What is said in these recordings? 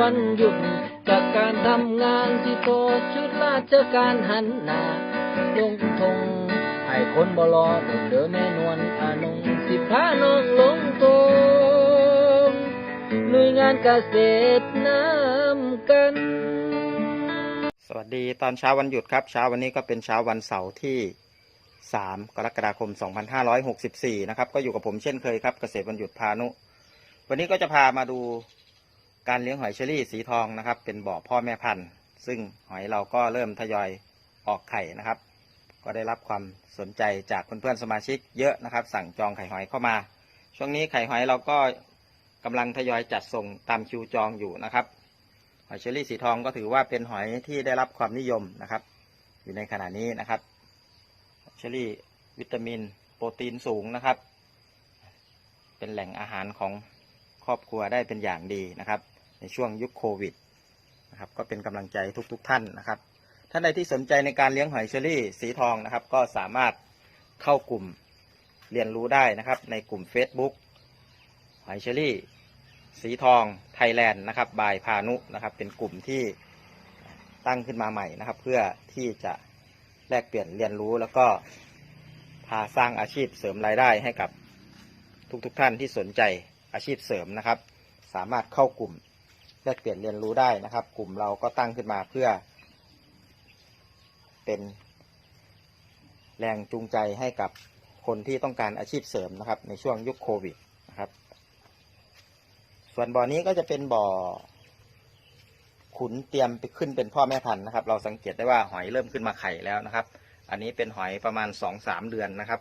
วันหยุดจากการทำงานที่โตชุดราชการหันหน้าลงทงให้คนบรอเดินแม่นวลอานงสิพาน้องลงตงหน่วยงานเกษตรน้ำกันสวัสดีตอนเช้าวันหยุดครับ เช้าวันนี้ก็เป็นเช้าวันเสาร์ที่ 3 กรกฎาคม 2564 นะครับ ก็อยู่กับผมเช่นเคยครับ เกษตรวันหยุดพานุ วันนี้ก็จะพามาดู การเลี้ยงหอยเชอรี่สีทองนะครับ เป็นบ่อพ่อแม่พันธุ์ ซึ่งหอยเราก็เริ่มทยอยออกไข่นะครับ ก็ได้รับความสนใจจากเพื่อนๆสมาชิกเยอะนะครับ สั่งจองไข่หอยเข้ามา ช่วงนี้ไข่หอยเราก็กำลังทยอยจัดส่งตามคิวจองอยู่นะครับ หอยเชอรี่สีทองก็ถือว่าเป็นหอยที่ได้รับความนิยมนะครับ อยู่ในขณะนี้นะครับเชอรี่วิตามิน โปรตีนสูงนะครับ เป็นแหล่งอาหารของครอบครัวได้เป็นอย่างดีนะครับ ในช่วงยุคโควิดนะครับก็เป็นกำลังใจทุกๆทท่านนะครับ ท่านใดที่สนใจในการเลี้ยงหอยเชอรี่สีทองนะครับ ก็สามารถเข้ากลุ่มเรียนรู้ได้นะครับ ในกลุ่ม Facebook หอยเชอรี่สีทองไทยแลนด์นะครับบายพานุนะครับ เป็นกลุ่มที่ตั้งขึ้นมาใหม่นะครับ เพื่อที่จะแลกเปลี่ยนเรียนรู้แล้วก็พาสร้างอาชีพเสริมรายได้ให้กับทุกๆทท่านที่สนใจอาชีพเสริมนะครับ สามารถเข้ากลุ่ม แลกเปลี่ยนเรียนรู้ได้นะครับ กลุ่มเราก็ตั้งขึ้นมาเพื่อ เป็น แรงจูงใจให้กับคนที่ต้องการอาชีพเสริมนะครับ ในช่วงยุคโควิดนะครับ ส่วนบ่อนี้ก็จะเป็นบ่อ ขุนเตรียมไปขึ้นเป็นพ่อแม่พันธุ์นะครับ เราสังเกตได้ว่าหอยเริ่มขึ้นมาไข่แล้วนะครับ อันนี้เป็นหอยประมาณสองสามเดือนนะครับ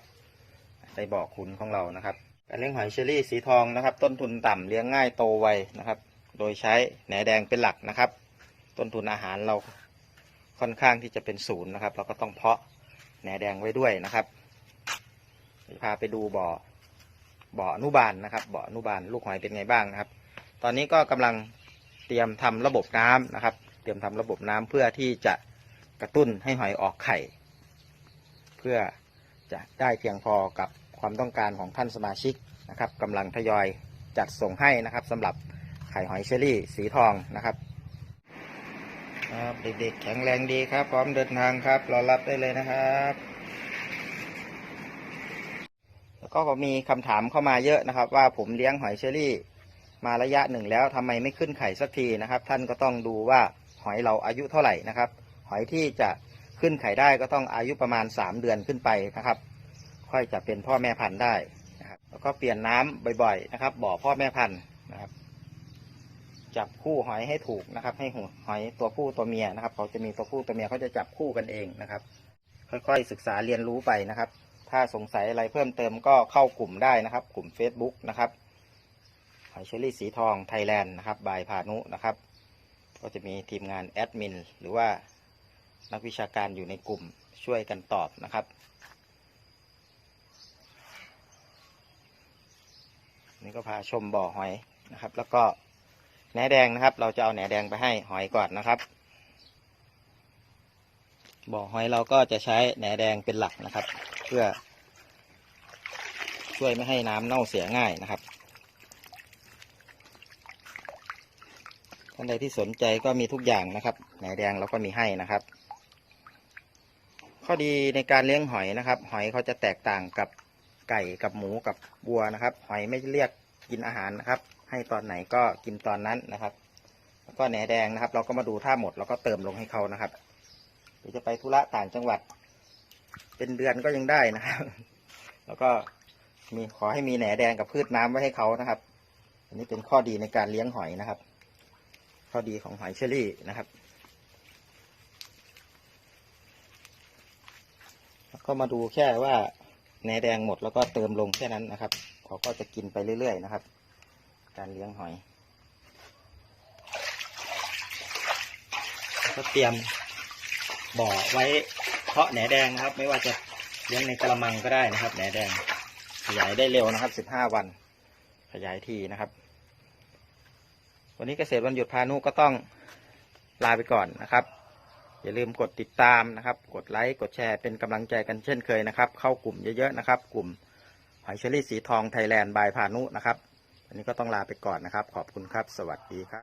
ในบ่อขุนของเรานะครับการเลี้ยงหอยเชอรี่สีทองนะครับ ต้นทุนต่ำเลี้ยงง่ายโตไวนะครับ โดยใช้แหนแดงเป็นหลักนะครับ ต้นทุนอาหารเราค่อนข้างที่จะเป็นศูนย์นะครับ เราก็ต้องเพาะแหนแดงไว้ด้วยนะครับพาไปดูบ่อบ่อนุบาลนะครับบ่อนุบาลลูกหอยเป็นไงบ้างนะครับ ตอนนี้ก็กำลังเตรียมทำระบบน้ำนะครับ เตรียมทำระบบน้ำเพื่อที่จะกระตุ้นให้หอยออกไข่ เพื่อจะได้เพียงพอกับความต้องการของท่านสมาชิกนะครับกำลังทยอยจัดส่งให้นะครับสำหรับ ไข่หอยเชอรี่สีทองนะครับครับเด็กๆแข็งแรงดีครับ พร้อมเดินทางครับ รอรับได้เลยนะครับ แล้วก็มีคำถามเข้ามาเยอะนะครับ ว่าผมเลี้ยงหอยเชอรี่ มาระยะหนึ่งแล้วทำไมไม่ขึ้นไข่สักทีนะครับ ท่านก็ต้องดูว่าหอยเราอายุเท่าไหร่นะครับ หอยที่จะขึ้นไข่ได้ก็ต้องอายุประมาณ 3 เดือนขึ้นไปนะครับ ค่อยจะเป็นพ่อแม่พันธุ์ได้นะครับแล้วก็เปลี่ยนน้ำบ่อยๆนะครับ บ่อพ่อแม่พันธุ์นะครับ จับคู่หอยให้ถูกนะครับ ให้หอยตัวผู้ตัวเมียนะครับเขาจะมีตัวผู้ตัวเมียเขาจะจับคู่กันเองนะครับ ค่อยๆศึกษาเรียนรู้ไปนะครับ ถ้าสงสัยอะไรเพิ่มเติมก็เข้ากลุ่มได้นะครับ กลุ่ม Facebook นะครับหอยเชอรี่สีทองไทยแลนด์นะครับบายพานุนะครับ ก็จะมีทีมงานแอดมินหรือว่านักวิชาการอยู่ในกลุ่มช่วยกันตอบนะครับนี่ก็พาชมบ่อหอยนะครับ แล้วก็ แหนแดงนะครับ เราจะเอาแหนแดงไปให้หอยก่อนนะครับ บ่อหอยเราก็จะใช้แหนแดงเป็นหลักนะครับ เพื่อ ช่วยไม่ให้น้ำเน่าเสียง่ายนะครับท่านใดที่สนใจก็มีทุกอย่างนะครับแหนแดงเราก็มีให้นะครับ ข้อดีในการเลี้ยงหอยนะครับ หอยเขาจะแตกต่างกับไก่กับหมูกับวัวนะครับ หอยไม่เรียกกินอาหารนะครับ ให้ตอนไหนก็กินตอนนั้นนะครับ แล้วก็แหนแดงนะครับ เราก็มาดูถ้าหมดเราก็เติมลงให้เขานะครับหรือจะไปธุระต่างจังหวัด เป็นเดือนก็ยังได้นะครับ แล้วก็มีขอให้มีแหนแดงกับพืชน้ำไว้ให้เขานะครับ อันนี้เป็นข้อดีในการเลี้ยงหอยนะครับ ข้อดีของหอยเชอรี่นะครับ แล้วก็มาดูแค่ว่าแหนแดงหมดแล้วก็เติมลงแค่นั้นนะครับ เขาก็จะกินไปเรื่อยๆนะครับ การเลี้ยงหอย ก็เตรียมบ่อไว้เพาะแหนแดงนะครับ ไม่ว่าจะเลี้ยงในกระมังก็ได้นะครับแหนแดง ขยายได้เร็วนะครับสิบห้าวัน ขยายทีนะครับ วันนี้เกษตรวันหยุดพานุก็ต้องลาไปก่อนนะครับ อย่าลืมกดติดตามนะครับ กดไลค์กดแชร์เป็นกำลังใจกันเช่นเคยนะครับ เข้ากลุ่มเยอะๆนะครับ กลุ่มหอยเชอรี่สีทองไทยแลนด์บายพานุนะครับ วันนี้ก็ต้องลาไปก่อนนะครับ ขอบคุณครับ สวัสดีครับ